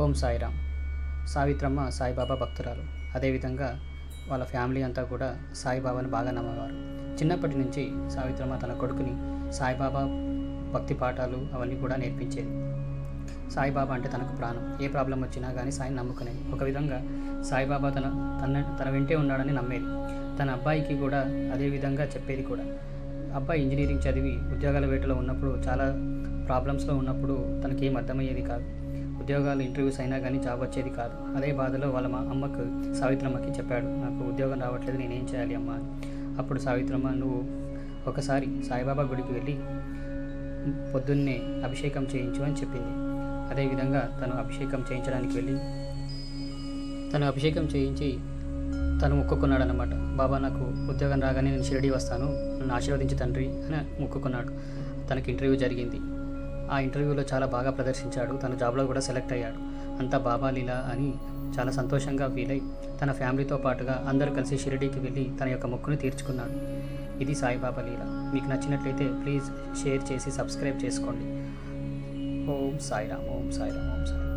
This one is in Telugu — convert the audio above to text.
ఓం సాయిరామ్. సావిత్రమ్మ సాయిబాబా భక్తురాలు. అదేవిధంగా వాళ్ళ ఫ్యామిలీ అంతా కూడా సాయిబాబాను బాగా నమ్మేవారు. చిన్నప్పటి నుంచి సావిత్రమ్మ తన కొడుకుని సాయిబాబా భక్తి పాఠాలు అవన్నీ కూడా నేర్పించేది. సాయిబాబా అంటే తనకు ప్రాణం. ఏ ప్రాబ్లం వచ్చినా కానీ సాయిని నమ్ముకునేది. ఒక విధంగా సాయిబాబా తన తన తన వెంటే ఉన్నాడని నమ్మేది. తన అబ్బాయికి కూడా అదే విధంగా చెప్పేది కూడా. అబ్బాయి ఇంజనీరింగ్ చదివి ఉద్యోగాల వేటలో ఉన్నప్పుడు చాలా ప్రాబ్లమ్స్లో ఉన్నప్పుడు తనకి ఏం అర్థమయ్యేది కాదు. ఉద్యోగాలు ఇంటర్వ్యూస్ అయినా కానీ జాబ్ వచ్చేది కాదు. అదే బాధలో వాళ్ళ మా అమ్మకు సావిత్రమ్మకి చెప్పాడు. నాకు ఉద్యోగం రావట్లేదు నేనేం చేయాలి అమ్మ? అప్పుడు సావిత్రమ్మ నువ్వు ఒకసారి సాయిబాబా గుడికి వెళ్ళి పొద్దున్నే అభిషేకం చేయించు అని చెప్పింది. అదేవిధంగా తను అభిషేకం చేయించడానికి వెళ్ళి తను అభిషేకం చేయించి తను మొక్కుకున్నాడు అనమాట బాబా నాకు ఉద్యోగం రాగానే నేను షిరిడి వస్తాను. నన్ను ఆశీర్వదించి తండ్రి అని మొక్కుకున్నాడు. తనకి ఇంటర్వ్యూ జరిగింది. ఆ ఇంటర్వ్యూలో చాలా బాగా ప్రదర్శించాడు. తన జాబ్లో కూడా సెలెక్ట్ అయ్యాడు. అంతా బాబా లీలా అని చాలా సంతోషంగా ఫీల్ అయి తన ఫ్యామిలీతో పాటుగా అందరూ కలిసి షిరిడీకి వెళ్ళి తన యొక్క మొక్కును తీర్చుకున్నాడు. ఇది సాయిబాబా లీల. మీకు నచ్చినట్లయితే ప్లీజ్ షేర్ చేసి సబ్స్క్రైబ్ చేసుకోండి. ఓం సాయిరామ్ ఓం సాయిరామ్ ఓం సాయిరామ్.